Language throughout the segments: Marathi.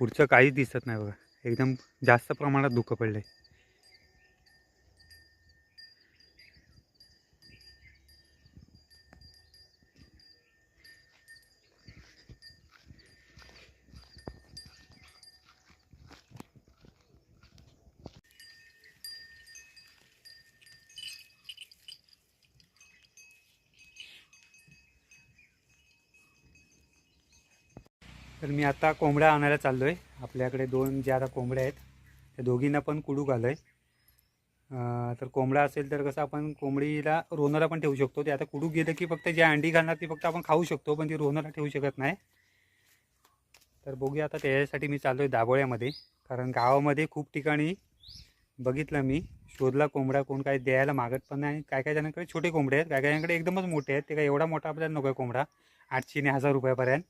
पुढचं काहीच दिसत नाही बघा. एकदम जास्त प्रमाणात धुकं आहे तर मी आता कोंबड्या आणायला चाललो आहे आपल्याकडे दोन ज्या आता कोंबड्या आहेत त्या दोघींना पण कुडू घालं आहे तर कोंबडा असेल तर कसं आपण कोंबडीला रोनरला पण ठेवू शकतो. ते आता कुडू गेलं की फक्त जे अंडी घालणार ती फक्त आपण खाऊ शकतो पण ती रोनरला ठेवू शकत नाही. तर बघूया आता त्याच्यासाठी मी चाललो आहे दाबोळ्यामध्ये कारण गावामध्ये खूप ठिकाणी बघितलं मी शोधला कोंबडा कोण काय द्यायला मागत पण नाही. काय काय जणांकडे छोटे कोंबडे आहेत काय काय जणांकडे एकदमच मोठे आहेत. ते काय एवढा मोठा आपल्याला नको आहे कोंबडा आठशे ने हजार रुपयापर्यंत.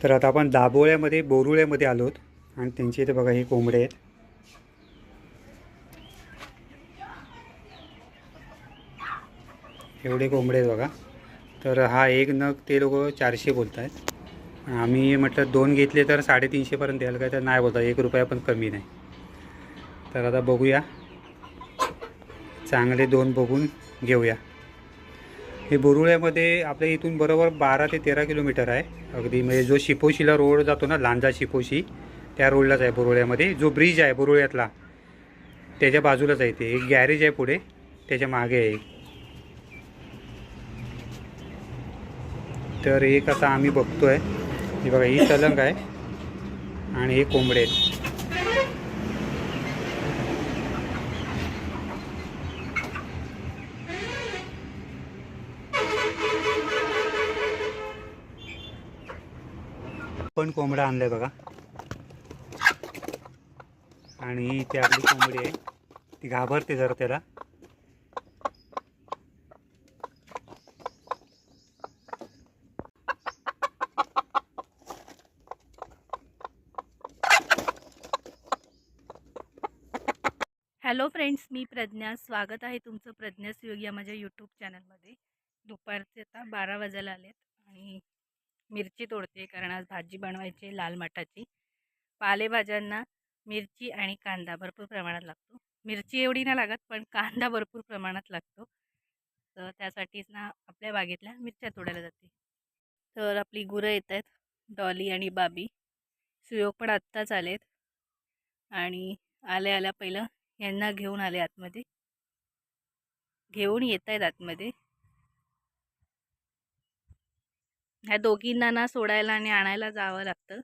तर आता आपण दाबोळ्यामध्ये बोरुळ्यामध्ये आलोत. आणि त्यांचे इथे बघा हे कोंबडे आहेत. एवढे कोंबडे आहेत बघा. तर हा एक नग ते लोक चारशे बोलत आहेत आम्ही म्हटलं दोन घेतले तर साडेतीनशेपर्यंत द्याल काय तर नाही बोलता. एक रुपया पण कमी नाही. तर आता बघूया. चांगले दोन बघून घेऊया. हे बोरुळ्यामध्ये आपल्या इथून बरोबर बारा ते तेरा किलोमीटर आहे. अगदी म्हणजे जो शिपोशीला रोड जातो ना लांजा शिपोशी त्या रोडलाच आहे बोरुळ्यामध्ये. जो ब्रिज आहे बोरुळ्यातला त्याच्या बाजूलाच आहे ते. एक गॅरेज आहे पुढे त्याच्यामागे आहे तर एक आता आम्ही बघतोय. हे बघा ही तलंग आहे आणि हे कोंबडे आहेत. पण कोंबडा आणलाय बघा. आणि इथे आपली कोंबडी आहे. ती घाबरते जरा त्याला. हॅलो फ्रेंड्स मी प्रज्ञा. स्वागत आहे तुमचं प्रज्ञा सुयोग या माझ्या यूट्यूब चॅनलमध्ये दुपारचे आता बारा वाजायला आलेत आणि मिरची तोडते कारण आज भाजी बनवायची आहे लाल मठाची. पालेभाज्यांना मिरची आणि कांदा भरपूर प्रमाणात लागतो. मिरची एवढी नाही लागत पण कांदा भरपूर प्रमाणात लागतो. तर त्यासाठीच ना आपल्या बागेतल्या मिरच्या तोडायला जाते. तर आपली गुरं येत आहेत डॉली आणि बाबी. सुयोग पण आत्ताच आलेत. आणि आल्या आल्या पहिलं यांना घेऊन आले आतमध्ये. घेऊन येत आहेत आतमध्ये. ह्या दोघींना ना सोडायला आणि आणायला जावं लागतं.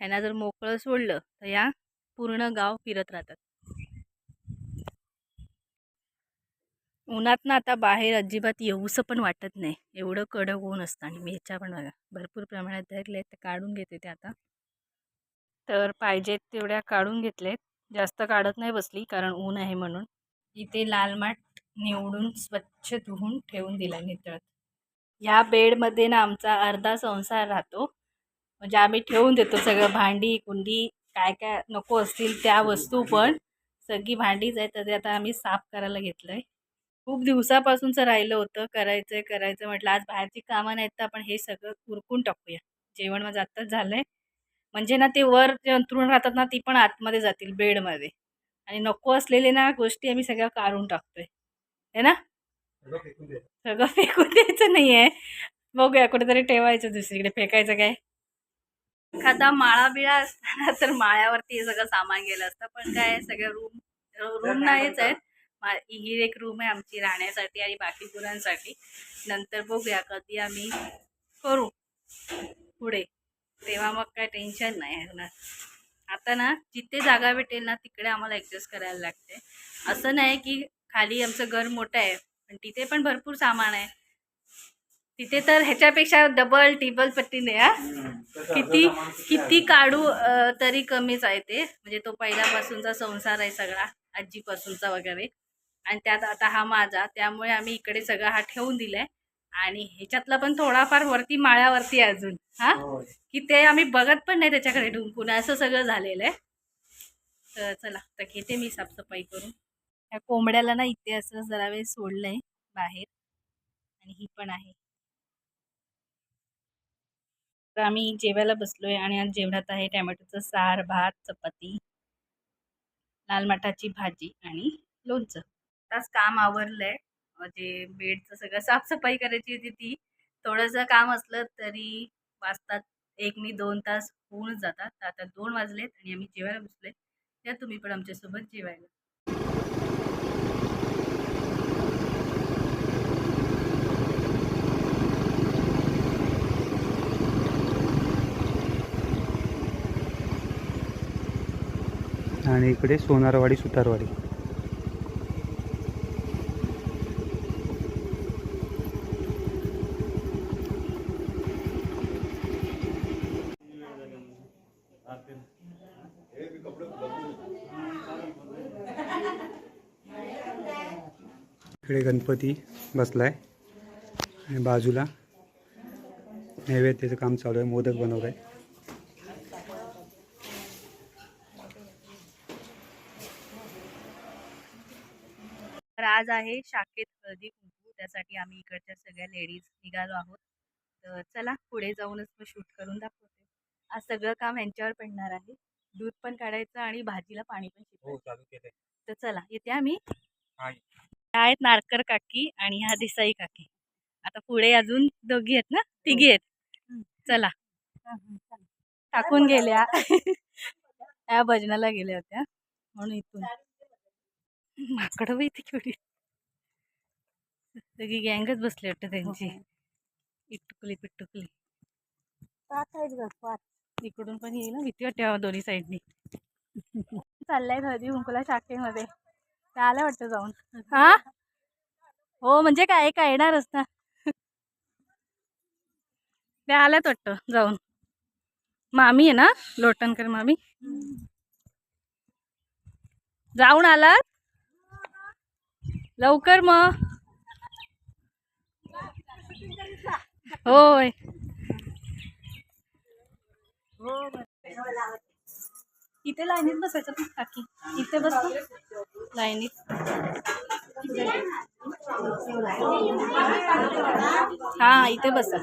ह्यांना जर मोकळं सोडलं तर या पूर्ण गाव फिरत राहतात. उन्हात ना आता बाहेर अजिबात येऊसं पण वाटत नाही. एवढं कडक ऊन असतं आणि मिरच्या पण बघा भरपूर प्रमाणात धरले ते काढून घेते ते आता. तर पाहिजेत तेवढ्या काढून घेतलेत. जास्त काढत नाही बसली कारण ऊन आहे म्हणून. इथे लाल माठ निवडून स्वच्छ धुवून ठेवून दिला नितळत. ह्या बेडमध्ये ना आमचा अर्धा संसार राहतो. म्हणजे आम्ही ठेवून देतो सगळं भांडी कुंडी काय काय नको असतील त्या वस्तू पण. सगळी भांडीच आहे तर ते आता आम्ही साफ करायला घेतलं आहे खूप दिवसापासूनचं राहिलं होतं करायचं आहे करायचं म्हटलं आज बाहेरची कामं नाहीत तर आपण हे सगळं उरकून टाकूया. जेवण माझं आत्ताच झालं आहे म्हणजे ना ते वर जे अंथरूण राहतात ना ती पण आतमध्ये जातील बेडमध्ये. आणि नको असलेले ना गोष्टी आम्ही सगळ्या काढून टाकतोय. है ना? सगळं फेकून द्यायचं नाही आहे बघूया कुठेतरी ठेवायचं दुसरीकडे. फेकायचं काय? एखादा माळा बिळा असताना तर माळ्यावरती हे सगळं सामान गेलं असतं. पण काय सगळं रूम रूम नाहीच आहेत. ही एक रूम आहे आमची राहण्यासाठी आणि बाकी गुरांसाठी नंतर बघूया कधी आम्ही करू. पुढे. तेव्हा मग काय टेन्शन नाही होणार आता ना जिथे जागा भेटेल ना तिकडे आम्हाला ॲडजस्ट करायला लागते. असं नाही की खाली आमचं घर मोठं आहे. पण तिथे पण भरपूर सामान आहे. तिथे तर ह्याच्यापेक्षा डबल टिबल पट्टीने हा. किती किती काढू तरी कमीच आहे ते. म्हणजे तो पहिल्यापासूनचा संसार आहे सगळा आजीपासूनचा वगैरे. आणि त्यात आता हा माझा त्यामुळे आम्ही इकडे सगळं हा ठेवून दिलाय. आणि ह्याच्यातला पण थोडाफार वरती माळ्यावरती अजून हा. की ते आम्ही बघत पण नाही त्याच्याकडे ढुंकून. असं सगळं झालेलं आहे. तर चला तर घेते मी साफसफाई करून. ह्या कोंबड्याला ना इथे असं जरा वेळ सोडलंय बाहेर आणि ही पण आहे. तर आम्ही जेवायला बसलोय आणि आज जेवणात आहे टॅमॅटोचं सार भात चपाती लाल मठाची भाजी आणि लोणचं. आताच काम आवरलंय. जे बेडचं सगळं साफसफाई करायची होती ती. थोडंसं काम असलं तरी वाजतात एक मी दोन तास होऊन जातात. आता दोन वाजलेत आणि आम्ही जेवायला बसलोय. या तुम्ही पण आमच्यासोबत जेवायला. आणि इकडे सोनारवाडी सुतारवाडी. इकडे गणपती बसलाय. आणि बाजूला नैवेद्याचं काम चालू आहे मोदक बनवलं आहे. तर आज आहे शाखेत हळदी कुंकू त्यासाठी आम्ही इकडच्या सगळ्या लेडीज निघालो आहोत. तर चला पुढे जाऊनच मग शूट करून दाखवते. आज सगळं काम यांच्यावर पडणार आहे. दूध पण काढायचं आणि भाजीला पाणी पण शिकवायचं हो तर चला येते आम्ही. आहेत नारकर काकी आणि ह्या देसाई काकी. आता पुढे अजून दोघी आहेत ना? तिघी आहेत. चला. टाकून गेल्या. त्या भजनाला गेल्या होत्या. म्हणून इथून. माकडं ती केवढी सगळी गँगच बसली वाटतं त्यांची. इटुकली पिटुकली. इकडून पण येईल ना भीती वाटते दोन्ही साईडनी चाललंय हळदी कुंकूला शाखेमध्ये. ते आलं वाटतं जाऊन. हा? हो म्हणजे काय? काय येणारच ना. ते आल्यात वाटतं जाऊन. मामी आहे ना लोटणकर मामी? जाऊन आलात? लवकर मग. होय. इथे लाईनीत बसायचं पण काकी. इथे बस? लाईनीत. हा इथे बसा.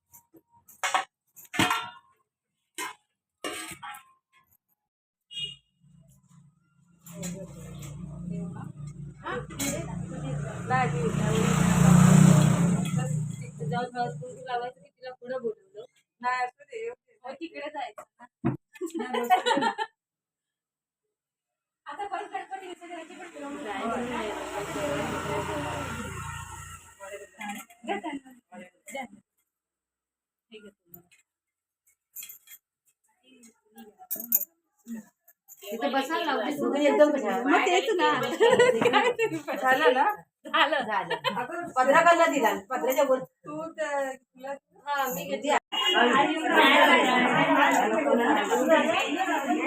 एकमेकीला लावूया. नाही असू दे, येऊ दे. तिकडे जायचं मग तेच ना? झालं ना? झालं पत्राकडला दिला पत्राच्या वर तू त्या- तुला Thank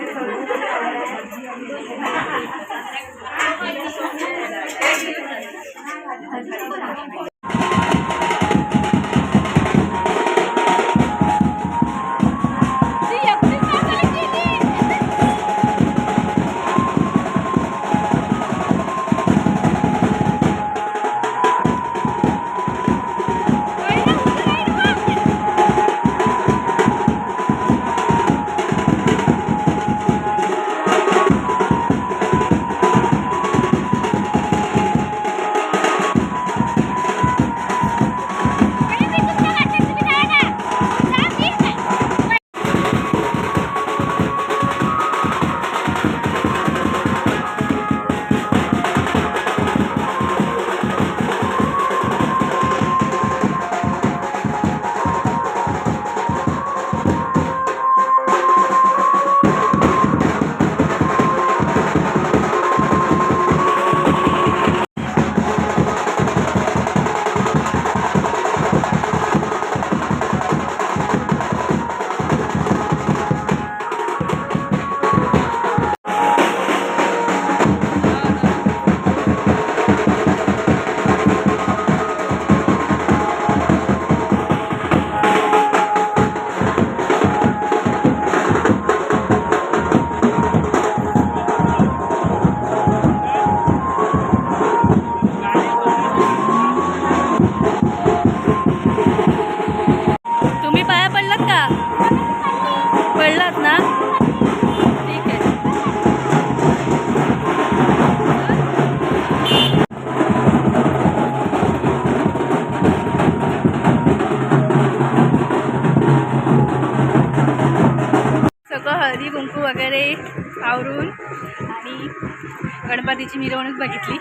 गणपतीची मिरवणूक बघितली.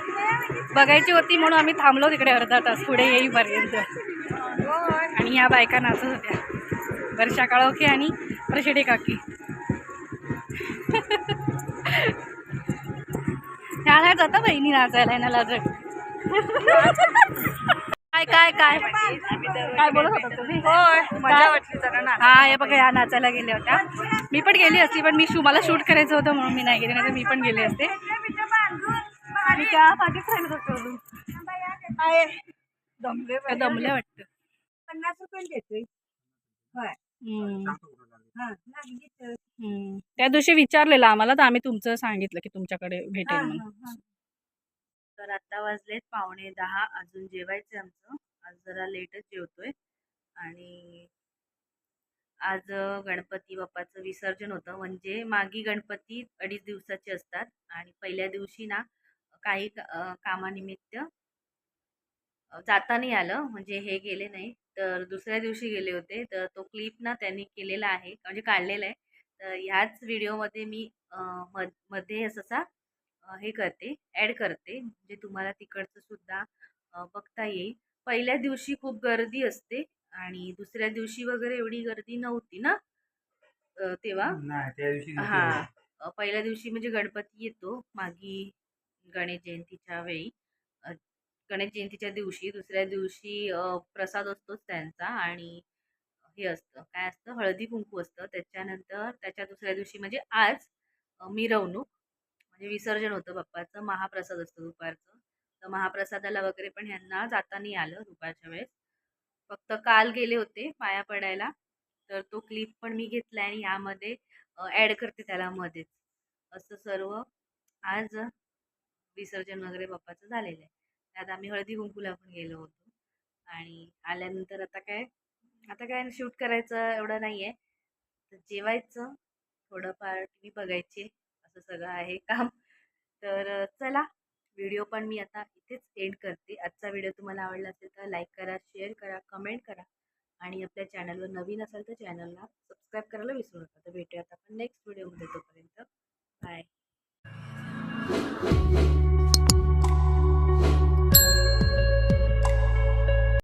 बघायची होती म्हणून आम्ही थांबलो तिकडे अर्धा तास. पुढे येईपर्यंत. आणि ह्या बायका नाचत होत्या. वर्षा काळोखे आणि प्रशिडे काकी. ह्या जाता बहिणी नाचायला ना लाजट काय काय काय? काय बोलत होता तुम्ही? मजा वाटली जरा ना हा हे बघा ह्या नाचायला गेल्या होत्या. मी पण गेली असती पण मी शू मला शूट करायचं होतं म्हणून मी नाही गेले नाही तर मी पण गेले असते. मी त्या होतो. दमले वाटतं. पन्नास रुपये देतोय. होय. हा दिवशी विचारलेलं आम्हाला तर आम्ही तुमचं सांगितलं की तुमच्याकडे भेटेल म्हणून. तर आता वाजलेत पावणे दहा अजून जेवायचं आमचं. आज जरा लेटच जेवतोय. आणि आज गणपती बाप्पाचं विसर्जन होतं. म्हणजे मागी गणपती अडीच दिवसाचे असतात. आणि पहिल्या दिवशी ना काही कामानिमित्त जाता नाही आलं. म्हणजे हे गेले नाही. तर दुसऱ्या दिवशी गेले होते. तर तो क्लिप ना त्यांनी केलेला आहे. म्हणजे काढलेला आहे. तर ह्याच व्हिडिओमध्ये मी मधमध्ये असा हे करते. ॲड करते. म्हणजे तुम्हाला तिकडचं सुद्धा बघता येईल. पहिल्या दिवशी खूप गर्दी असते. आणि दुसऱ्या दिवशी वगैरे एवढी गर्दी नव्हती ना? तेव्हा. हा. पहिल्या दिवशी म्हणजे गणपती येतो. मागी गणेश जयंतीच्या वेळी. गणेश जयंतीच्या दिवशी दुसऱ्या दिवशी प्रसाद असतोच त्यांचा आणि हे असतं. काय असतं? हळदी कुंकू असतं. त्याच्यानंतर त्याच्या दुसऱ्या दिवशी म्हणजे आज मिरवणूक म्हणजे विसर्जन होतं बाप्पाचं. महाप्रसाद असतो दुपारचं. तर महाप्रसादाला वगैरे पण ह्यांना जाता नाही आलं दुपारच्या वेळेस. फक्त काल गेले होते पाया पडायला. तर तो क्लिप पण मी घेतला आणि यामध्ये ॲड करते त्याला मध्येच. असं सर्व आज विसर्जन वगैरे बाप्पाचं झालेलं आहे. त्यात आम्ही हळदी कुंकूला पण गेलो होतो. आणि आल्यानंतर आता काय आता काय शूट करायचं एवढं नाही आहे तर जेवायचं थोडंफार टी व्ही बघायचे असं सगळं आहे काम. तर चला व्हिडिओ पण मी आता इथेच एंड करते. आजचा व्हिडिओ तुम्हाला आवडला असेल तर लाईक करा शेअर करा कमेंट करा. आणि आपल्या चॅनलवर नवीन असाल तर चॅनलला सबस्क्राईब करायला विसरू नका. तर भेटूयात आपण नेक्स्ट व्हिडिओमध्ये तोपर्यंत. बाय.